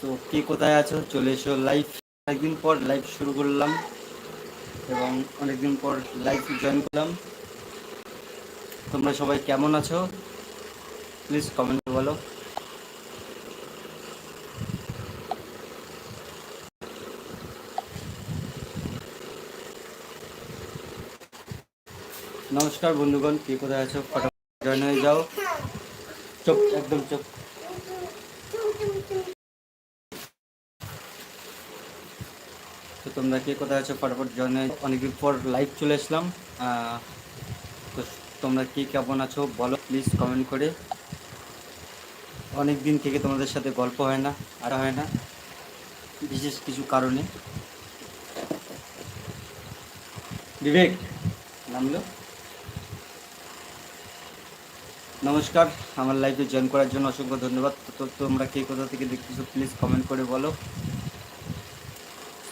তো কে কোথায় আছো? চলে এসো লাইভ অনেকদিন পর লাইভ শুরু করলাম এবং অনেকদিন পর লাইভ জয়েন করলাম। তোমরা সবাই কেমন আছো? প্লিজ কমেন্ট বলো। নমস্কার বন্ধুগণ, কে কোথায় আছো? ফটাফট জয়েন হয়ে যাও। চুপ একদম চুপ তোমরা কে কোথায় আছো, ফটাফট জয়েন অনেকদিন পর লাইভ চলে আসলাম। তো তোমরা কে কেমন আছো বলো প্লিজ কমেন্ট করে। অনেক দিন থেকে তোমাদের সাথে গল্প হয় না আর হয় না, বিশেষ কিছু কারণে। বিবেক, নামলো। নমস্কার, আমার লাইভে জয়েন করার জন্য অসংখ্য ধন্যবাদ। তো তোমরা কে কোথা থেকে দেখতেছো প্লিজ কমেন্ট করে বলো।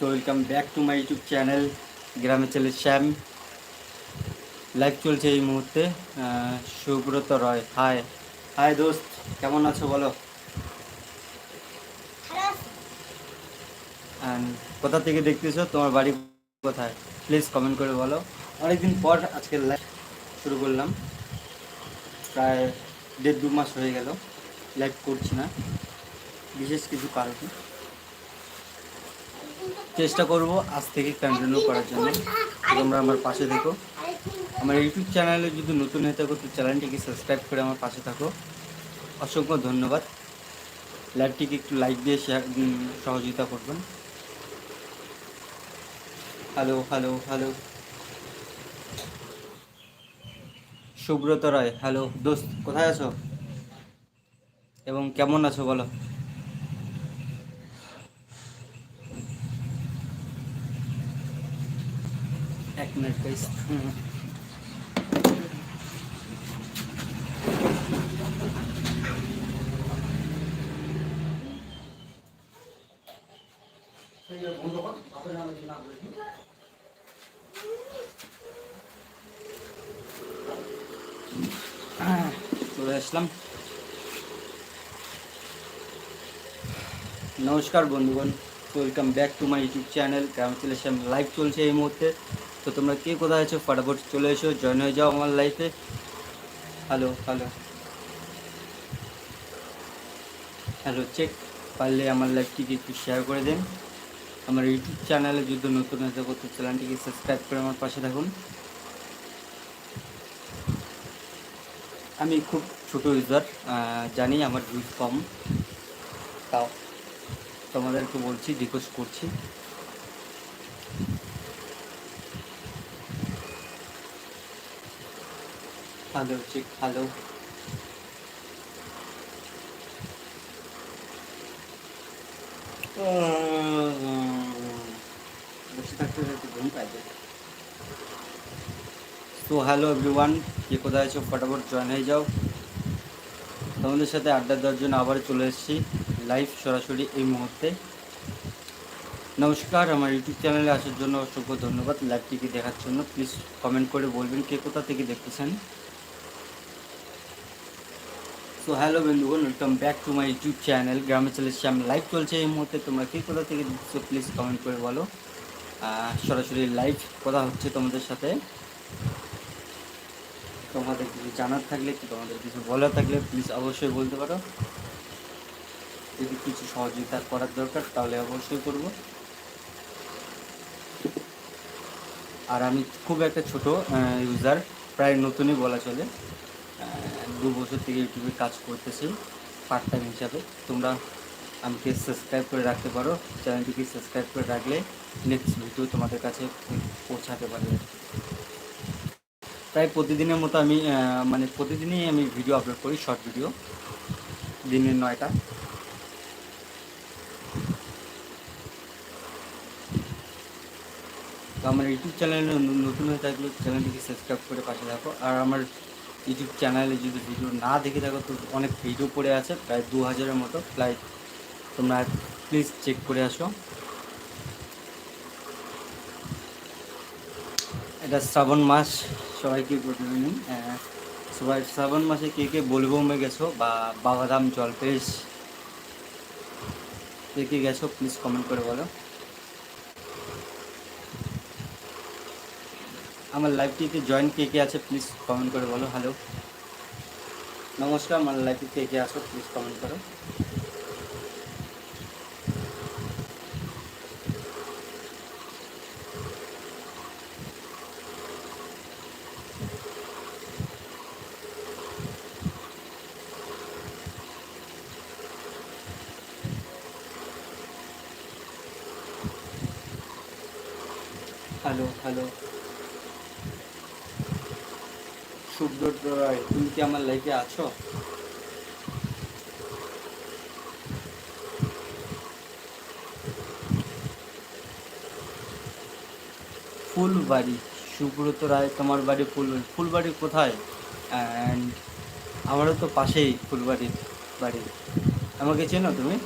So welcome back to my YouTube channel, গ্রামে ছেলে শ্যাম। লাইভ চলছে এই মুহূর্তে সুব্রত রয়। হাই হাই দোস্ত, কেমন আছো বলো? কোথা থেকে দেখতেছো? তোমার বাড়ি কোথায়? প্লিজ কমেন্ট করে বলো। অনেকদিন পর আজকে লাইভ শুরু করলাম। প্রায় দেড় দু মাস হয়ে গেল। লাইভ করছি না। বিশেষ কিছু কারণে। চেষ্টা করব আজ থেকে কন্টিনিউ করার জন্য। তোমরা আমার পাশে থেকো। আমার ইউটিউব চ্যানেলে যদি নতুন হয়ে থাকো, তো চ্যানেলটিকে সাবস্ক্রাইব করে আমার পাশে থাকো। অসংখ্য ধন্যবাদ। লাইভটিকে একটু লাইক দিয়ে সহযোগিতা করবেন। Hello hello hello Subrata Roy hello দোস্ত, কোথায় আছো? এবং কেমন আছো বলো? এক মিনিট গাইস চলে আসলাম নমস্কার বন্ধুগণ welcome back to my YouTube channel গ্রাম চলে এসে লাইভ চলছে এই মুহূর্তে তো তোমরা কে কোথায় আছো? ফটাফট চলে এসো জয়েন হয়ে যাও আমার লাইফে হ্যালো হ্যালো হ্যালো চেক পারলে আমার লাইফটিকে একটু শেয়ার করে দিন। আমার ইউটিউব চ্যানেলে যদি নতুন হয়ে থাকো, তো চ্যানেলটিকে সাবস্ক্রাইব করে আমার পাশে থাকুন। আমি খুব ছোট ইউজার জানি আমার ভিউজ কম। তাও তোমাদেরকে বলছি রিকোয়েস্ট করছি। হ্যালো চেক পাই তো হ্যালো এভরিওয়ান কে কোথায় আছো? ফটাফট জয়েন হয়ে যাও। তোমাদের সাথে আড্ডা দেওয়ার জন্য আবার চলে এসেছি লাইভ সরাসরি এই মুহূর্তে। নমস্কার, আমার ইউটিউব চ্যানেলে আসার জন্য অসংখ্য ধন্যবাদ। লাইভটিকে দেখার জন্য প্লিজ কমেন্ট করে বলবেন কে কোথা থেকে দেখতেছেন। সো হ্যালো বন্ধুগণ welcome back to my YouTube channel গ্রামে চলে এসেছি আমি লাইভ চলছে এই মুহূর্তে, তোমরা কী কোথা থেকে দেখছ প্লিজ কমেন্ট করে বলো। সরাসরি লাইভ কথা হচ্ছে তোমাদের সাথে। তোমাদের কিছু জানার থাকলে, কি তোমাদের কিছু বলার থাকলে প্লিজ অবশ্যই বলতে পারো। যদি কিছু সহযোগিতা করার দরকার, তাহলে অবশ্যই করব। আর আমি খুব একটা ছোট ইউজার প্রায় নতুনই বলা চলে। দু বছর থেকে ইউটিউবে কাজ করতেছি পার্ট টাইম হিসাবে। তোমরা আমাকে সাবস্ক্রাইব করে রাখতে পারো। চ্যানেলটিকে সাবস্ক্রাইব করে রাখলে নেক্সট ভিডিও তোমাদের কাছে পৌঁছাতে পারবে। প্রায় প্রতিদিনের মতো আমি মানে প্রতিদিনই আমি ভিডিও আপলোড করি শর্ট ভিডিও দিনের নয়টা। তো আমার ইউটিউব চ্যানেলে নতুন হয়ে থাকলে চ্যানেলটিকে সাবস্ক্রাইব করে পাশে থাকো। আর আমার ইউটিউব চ্যানেলে যদি ভিডিও না দেখে থাকো, তো অনেক ভিডিও পড়ে আছে, প্রায় দু হাজারের মতো। প্রায় তোমরা প্লিজ চেক করে আসো। এটা শ্রাবণ মাস, সবাইকে গুড সবাই, শ্রাবণ মাসে কে কে বলবমে গেছো বা বাবাধাম জলপেশ, কে কে গেছো প্লিজ কমেন্ট করে বলো। আমার লাইভটিতে জয়েন কে কে আছে প্লিজ কমেন্ট করে বলো। হ্যালো নমস্কার, আমার লাইভে কে কে আসো প্লিজ কমেন্ট করো হ্যালো হ্যালো সুব্রত রায় তুমি কি আমার লাইফে আছো? ফুলবাড়ি, সুব্রত রায়, তোমার বাড়ি ফুলবাড়ি ফুলবাড়ি কোথায়? অ্যান্ড আমারও তো পাশেই ফুলবাড়ির বাড়ি। আমাকে চেনো তুমি?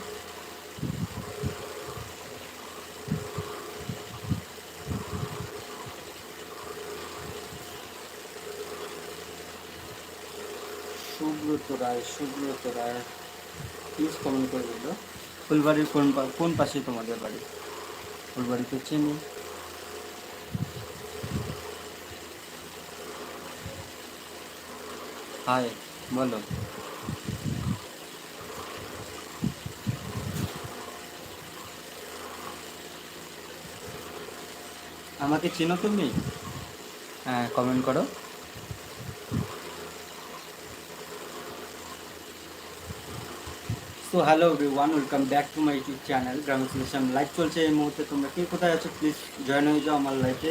সুব্রত রায় প্লিজ কমেন্ট করে দিল। ফুলবাড়ির কোন কোন পাশে তোমাদের বাড়ি? ফুলবাড়ি তো চিনি। হাই বলো। আমাকে চিনো তুমি? হ্যাঁ কমেন্ট করো। So hello everyone welcome back to my YouTube channel gram solution live চলছে এই মুহূর্তে, তোমরা কে কোথায় আছো? প্লিজ জয়েন হয়ে যাও আমার লাইফে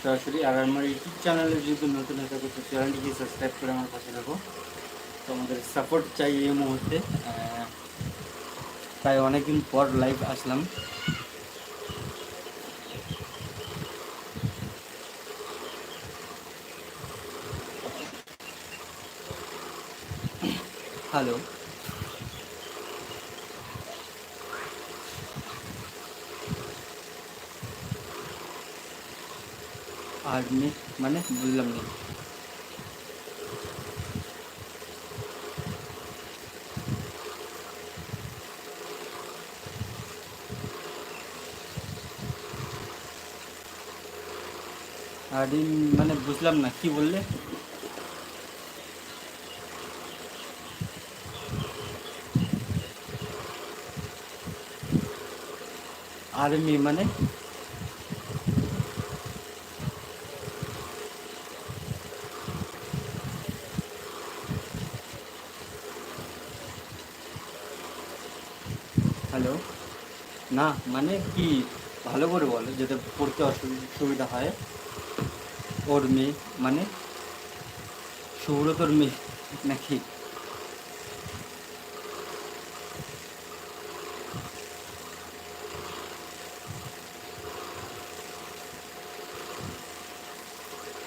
সরাসরি আর আমার ইউটিউব চ্যানেলে যদি নতুন হয়ে থাকো, তো চ্যানেলটিকে সাবস্ক্রাইব করে আমার পাশে রাখো তো আমাদের সাপোর্ট চাই এই মুহূর্তে। তাই অনেকদিন পর লাইভ আসলাম। হ্যালো আর্মি মানে বুঝলাম না। আর্মি মানে বুঝলাম না কি বললে? আর্মি মানে হ্যালো না মানে কি? ভালো করে বলো, যাতে পড়তে অসুবিধা সুবিধা হয়। ওর মেয়ে মানে সুব্রতর মেয়ে, নাকি?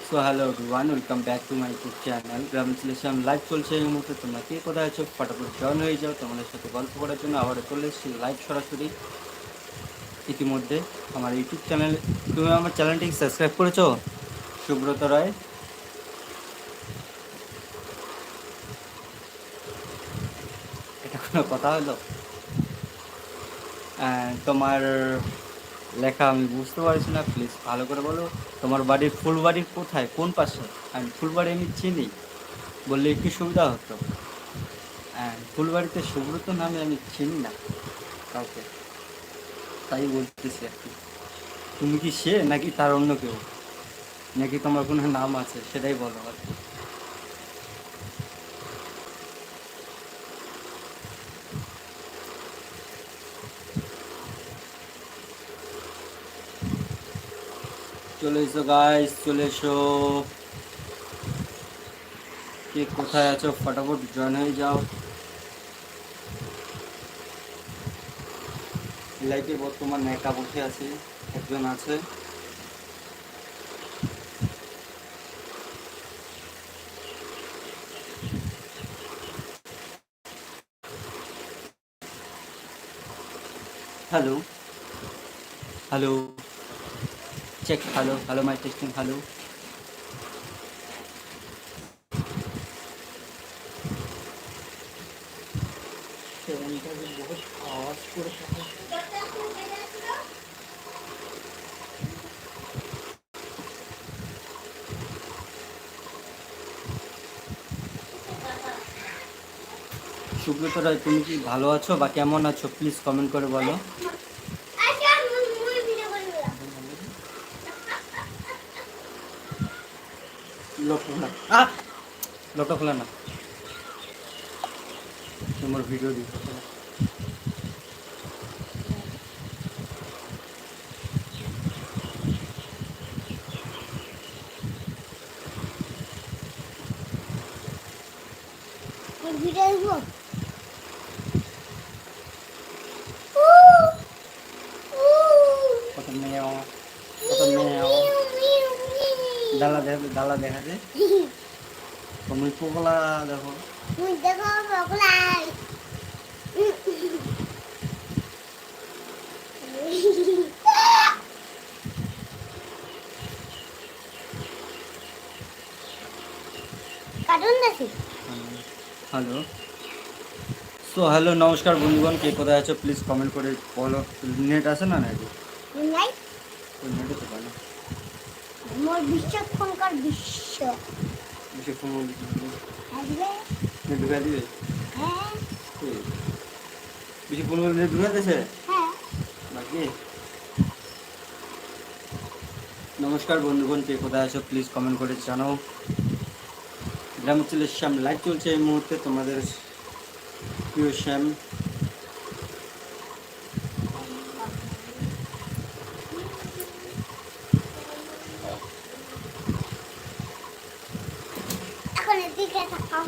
So hello one welcome back to my YouTube channel gram live চলছে এই মুহূর্তে। তোমরা কে কোথায় আছো? ফটাফট জয়েন হয়ে যাও। তোমাদের সাথে গল্প করার জন্য আবার চলে এসেছি। লাইভ সরাসরি। ইতিমধ্যে আমার ইউটিউব চ্যানেল, তুমি আমার চ্যানেলটি সাবস্ক্রাইব করেছ? সুব্রত রায়। এটা কোনো কথা হলো? তোমার লেখা আমি বুঝতে পারছি না প্লিজ ভালো করে বলো। তোমার বাড়ির ফুলবাড়ির কোথায়? কোন পাশে? আমি ফুলবাড়ি আমি চিনি। বললে একটু সুবিধা হতো। ফুলবাড়িতে সুব্রত নামে আমি চিনি না কাউকে। তাই বলতেছি আর তুমি কি সে নাকি তার অন্য কেউ? নাকি তোমার কোনো নাম আছে? সেটাই বলো আর চলে এসো গাইস চলে এসো। কে কোথায় আছো? ফটাফট জয়েন হয়ে যাও। লাইফে বর্তমান একা বসে আছে একজন আছে hello hello check hello hello my testing hello बहुत आवाज সুব্রত রায় তুমি কি ভালো আছো বা কেমন আছো? প্লিজ কমেন্ট করে বলো। লোক লোকটা খোলা না। তোমার ভিডিও দিতে ভিডিও দেখব কত মেয়ে কত মেয়ে ডালা দেখা ডালা দেখা যায় তুমি পোকলা দেখো মুই দেখো বকলাই কার্টুন দেখি হ্যালো সো হ্যালো নমস্কার বন্ধুগণ কে কোথায় আছো? প্লিজ কমেন্ট করে বলো। নেট আছে না ওই নেটে তো পাই না মোর বিশ্বক্ষণকার বিশ্ব। বেশি ফোন নেট ঢুকা দিবে? হ্যাঁ। এই, ফোন করে নেট ঢুকা দিয়েছে হ্যাঁ। বাকি? নমস্কার বন্ধুগণ কে কোথায় আছো? প্লিজ কমেন্ট করে জানাও। গ্রামের ছেলে শ্যাম লাইভ চলছে এই মুহূর্তে। তোমাদের প্রিয় শ্যাম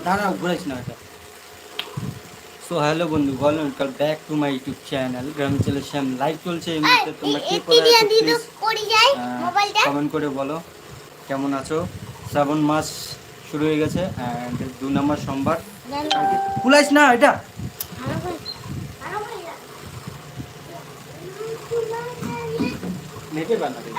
দাঁড়াও ঘুরাইস না এটা সো হ্যালো বন্ধুগণ welcome back to my YouTube channel গ্রামের ছেলে শ্যাম লাইভ চলছে এই মুহূর্তে তোমরা কে পড়ি কমেন্ট করে বলো কেমন আছো? শ্রাবণ মাস শুরু হয়ে গেছে অ্যান্ড দু নম্বর সোমবার খুলাইস না এটা। নেটে বানাবে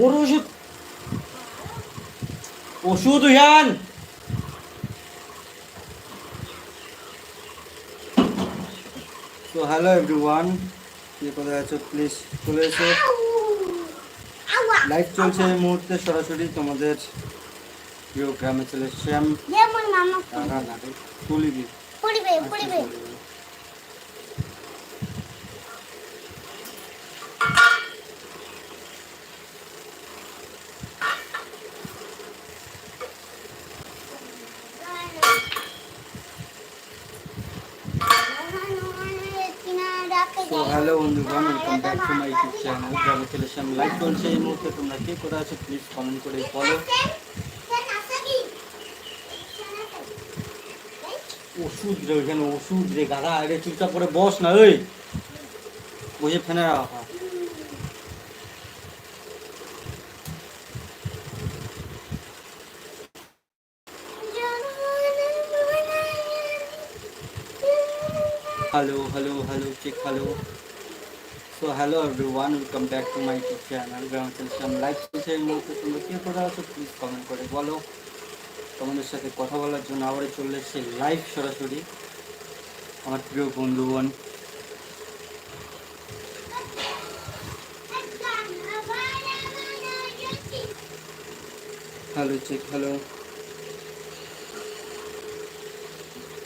গরু ওষুধ। ওষুধ ইয়ান তো হ্যালো এভরিওয়ান কে কোথায় আছো প্লিজ চলে এসো। লাইভ চলছে এই মুহূর্তে সরাসরি তোমাদের প্রিয় গ্রামে চলে শ্যাম যেমন মামা টাকা লাগে তুলিবি পড়িবে পড়িবে তো হ্যালো বন্ধুগণ welcome back to my YouTube channel গ্রামে চলে শ্যাম লাইভ চলছে এই মুহূর্তে তোমরা কে? কোথায় আছো? প্লিজ কমেন্ট করে বলো। ওষুধ রে, ওইখানে ওষুধ রে, গাধা। আগে চুপচাপ করে বস না ওই বসে ফেনে রাখা। Hello hello hello check hello so hello everyone welcome back to my YouTube channel গ্রাম চলছিলাম লাইভ চলছে এই মুহূর্তে তোমরা কে কোথায় আছো প্লিজ কমেন্ট করে বলো। তোমাদের সাথে কথা বলার জন্য আবারও চলে এসেছে লাইভ সরাসরি। আমার প্রিয় বন্ধুগণ। Hello check hello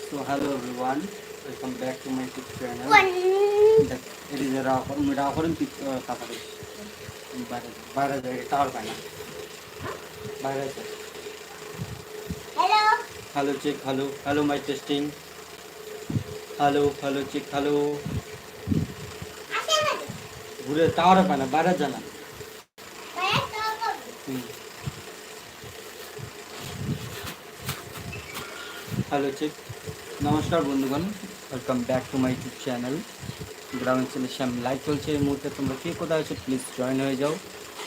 so hello everyone welcome back to my YouTube channel দেখ এটি যে রাও করুন রাও করুন পিক কাপড়ে বাইরে বাইরে যায় টাওয়ার পায় না। বাইরে যায়। Hello check hello hello my testing hello hello check hello ঘুরে টাওয়ারে পায় না বাইরে তো হ্যালো চেক নমস্কার বন্ধুগণ welcome back to my YouTube channel গ্রামাঞ্চলের শ্যাম লাইভ চলছে এই মুহূর্তে। তোমরা কে কোথায় আছো? প্লিজ জয়েন হয়ে যাও।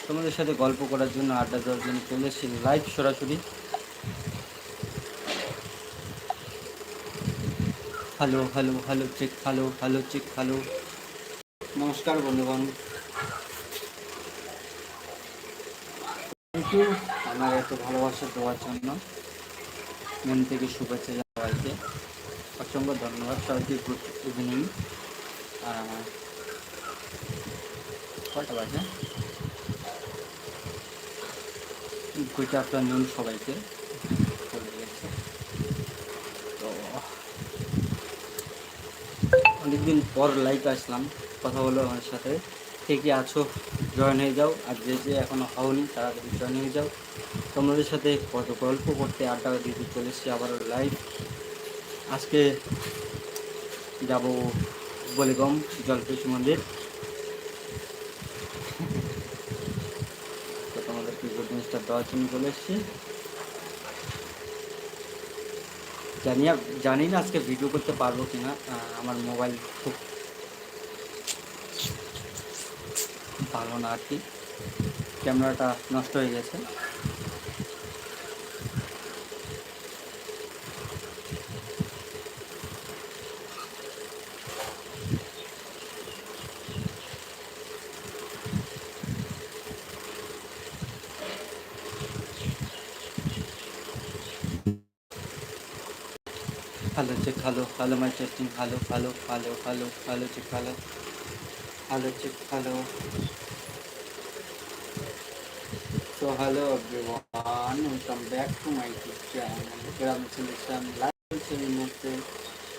তোমাদের সাথে গল্প করার জন্য আড্ডা দেওয়ার জন্য চলে এসেছি লাইভ সরাসরি। Hello hello hello check hello hello check hello নমস্কার বন্ধুগণ। থ্যাংক ইউ আমার এত ভালোবাসা দেওয়ার জন্য। মন থেকে শুভেচ্ছা জানাই। সবাইকে অসংখ্য ধন্যবাদ সবাইকে গুড ইভিনিং কটা বাজে? গুড আফটারনুন সবাইকে তো অনেকদিন পর লাইভ আসলাম, কথা বলো আমার সাথে। কে আছো জয়েন হয়ে যাও। আর যে যে এখনও হওনি তাড়াতাড়ি জয়েন হয়ে যাও। তোমাদের সাথে কত গল্প করতে আড্ডা দিতে চলে এসছি আবারও লাইভ আজকে যাব বলিগম জলপেশি মন্দির। তো তোমাদেরকে গুড নিউজটা দেওয়ার জন্য চলে এসছি। জানি জানি না আজকে ভিডিও করতে পারব কিনা আহ, আমার মোবাইল খুব ভালো না আর কি। ক্যামেরাটা নষ্ট হয়ে গেছে। হচ্ছে খালো খালো মাছ হচ্ছে ভালো ভালো ভালো ভালো ভালো হচ্ছে খালো ভালো হচ্ছে খালো তো hello everyone welcome back to my YouTube channel আমি চলে এসেছিলাম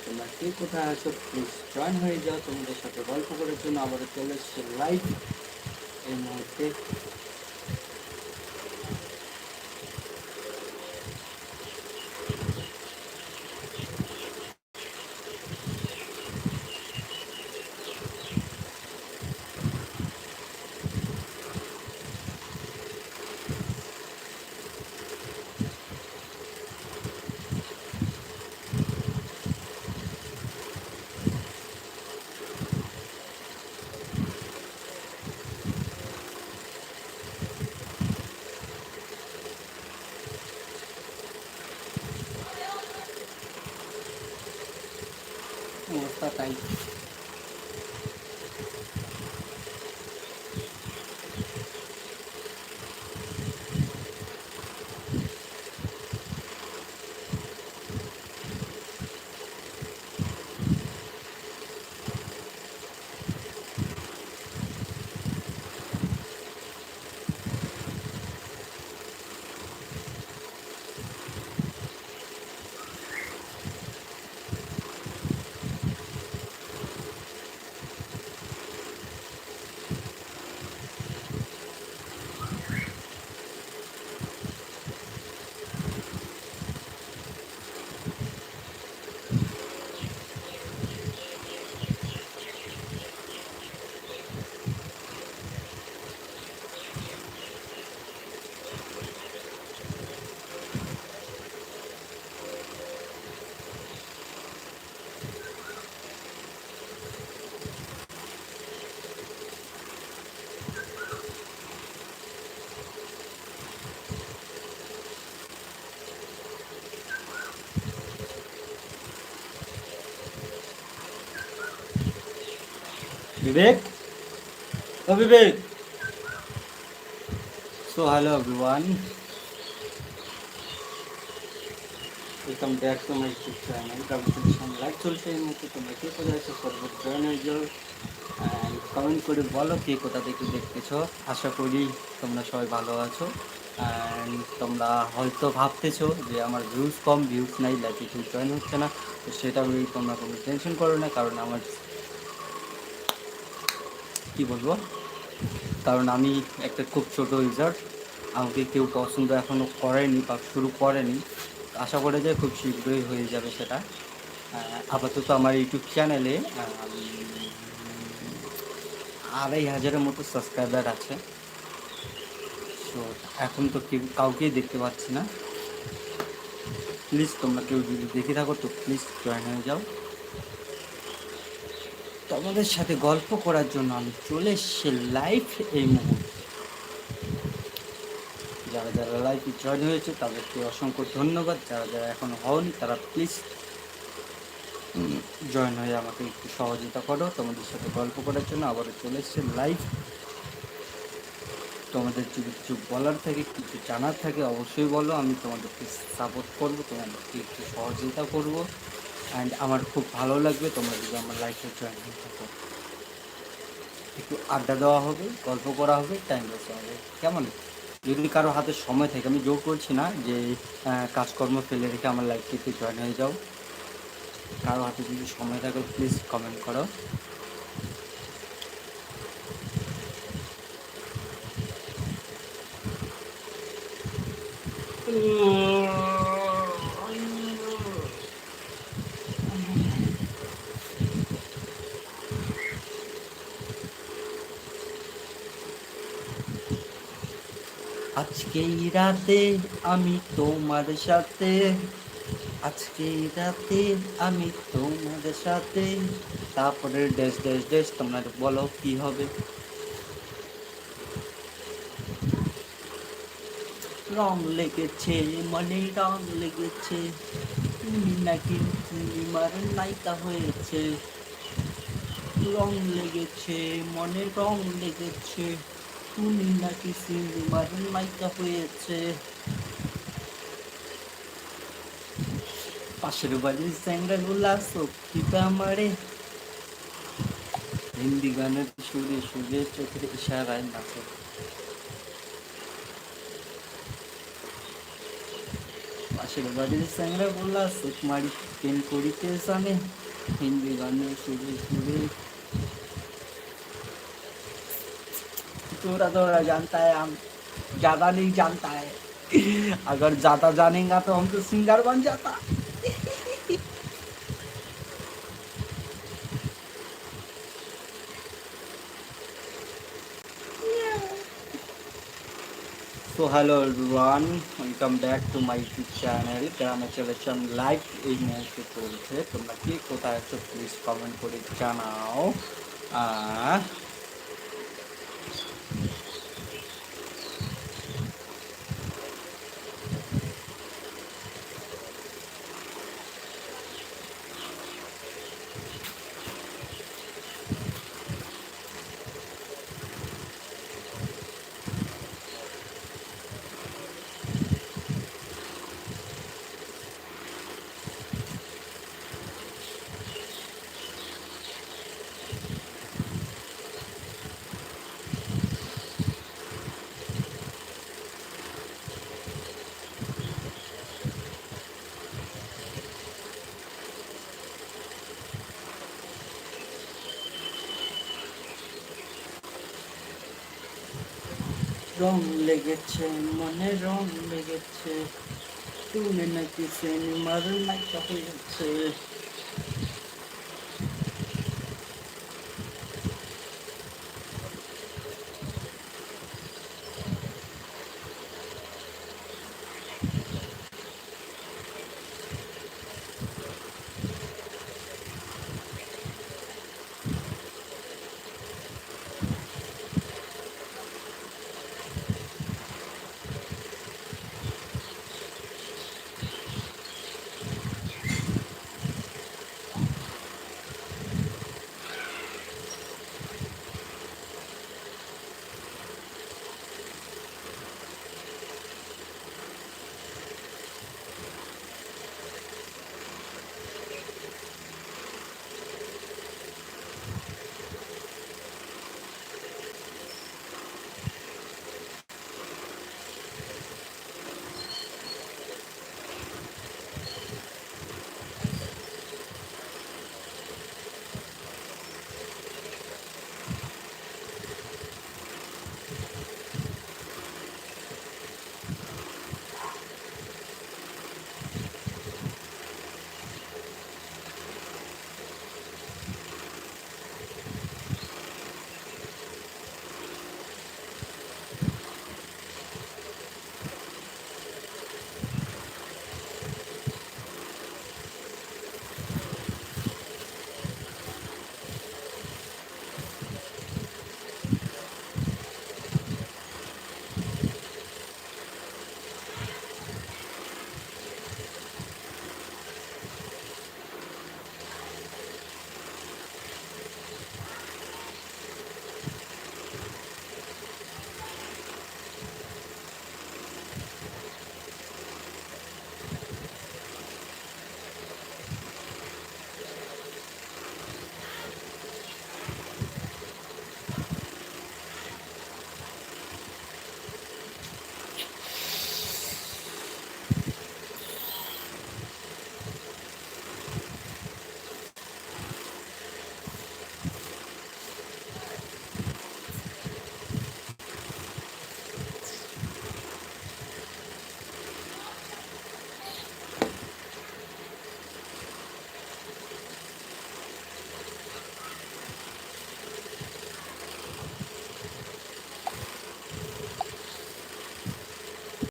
তোমরা কে কোথায় আছো? প্লিজ জয়েন হয়ে যাও। তোমাদের সাথে গল্প করার জন্য আবার চলে এসেছে লাইভ এই মুহূর্তে। বিবেক? ও Vivek. So hello everyone welcome back to my YouTube channel competition live চলছে এই মুহূর্তে তোমরা কে কোথায় আছো? সর্বত জয়েন হয়ে কমেন্ট করে বলো কে কোথা থেকে দেখতেছো। আশা করি তোমরা সবাই ভালো আছো তোমরা হয়তো ভাবতেছো যে আমার ভিউজ কম ভিউজ নাই লাইফে কেউ জয়েন হচ্ছে না। তো সেটা তোমরা কোনো টেনশন করো না, কারণ আমার কি বলব? কারণ আমি একটা খুব ছোট ইউজার আমাকে কেউ পছন্দ এখনও করেনি বা শুরু করেনি। আশা করে যে খুব শীঘ্রই হয়ে যাবে সেটা। আপাতত আমার ইউটিউব চ্যানেলে আড়াই হাজারের মতো সাবস্ক্রাইবার আছে। তো এখন তো কেউ, কাউকেই দেখতে পাচ্ছি না। প্লিজ তোমরা কেউ যদি দেখে থাকো, তো প্লিজ জয়েন হয়ে যাও। তোমাদের সাথে গল্প করার জন্য আমি চলে এসেছি লাইভ এই মুহূর্তে। যারা যারা লাইভে জয়েন হয়েছে, তাদেরকে অসংখ্য ধন্যবাদ। যারা যারা এখনও হওনি, তারা প্লিজ জয়েন হয়ে আমাকে একটু সহযোগিতা করো। তোমাদের সাথে গল্প করার জন্য আবারও চলে এসছে লাইভ তোমাদের যদি কিছু বলার থাকে, কিছু জানার থাকে, অবশ্যই বলো। আমি তোমাদেরকে সাপোর্ট করব, তোমাদেরকে একটু সহযোগিতা করব। অ্যান্ড আমার খুব ভালো লাগবে তোমরা যদি আমার লাইফে জয়েন হয়ে থাকো একটু আড্ডা দেওয়া হবে, গল্প করা হবে টাইম পাস হবে। কেমন? যদি কারও হাতে সময় থাকে, আমি জোর করছি না যে কাজকর্ম ফেলে রেখে আমার লাইফে একটু জয়েন হয়ে যাও। কারও হাতে যদি সময় থাকে প্লিজ কমেন্ট করো। আজকে এই রাতে আমি তোমার সাথে আজকে রাতে আমি তোমার সাথে। তারপরে ড্যাশ ড্যাশ ড্যাশ, তোমরা বলো কি হবে। রং লেগেছে, মনে রং লেগেছে। তুমি নাকি সিনেমার নায়িকা হয়েছে। রং লেগেছে, মনে রং লেগেছে। নাকি সিনেমার নায়িকা হয়েছে। পাশের স্যাংরা গুলা সত্যিটা আমারে। হিন্দি গানের সুরে সুরে চোখের ইশারায় নাচে। পাশের বাড়ির স্যাংরা গুলা সুখ মারি প্রেম করিতে জানে। হিন্দি গানের সুরে সুরে थोड़ा थोड़ा जानता है हम ज्यादा नहीं जानता है अगर ज्यादा जानेगा तो हम तो सिंगर बन जाता so hello run welcome back to my YouTube channel গ্রামে চলেছে আমি লাইভ এই মুহূর্তে চলছে তোমরা কি কোথায় আছো প্লিজ কমেন্ট করে জানাও আহ রং লেগেছে মনে রং লেগেছে। তুমি নাকি সিনেমার নায়িকা হয়েছে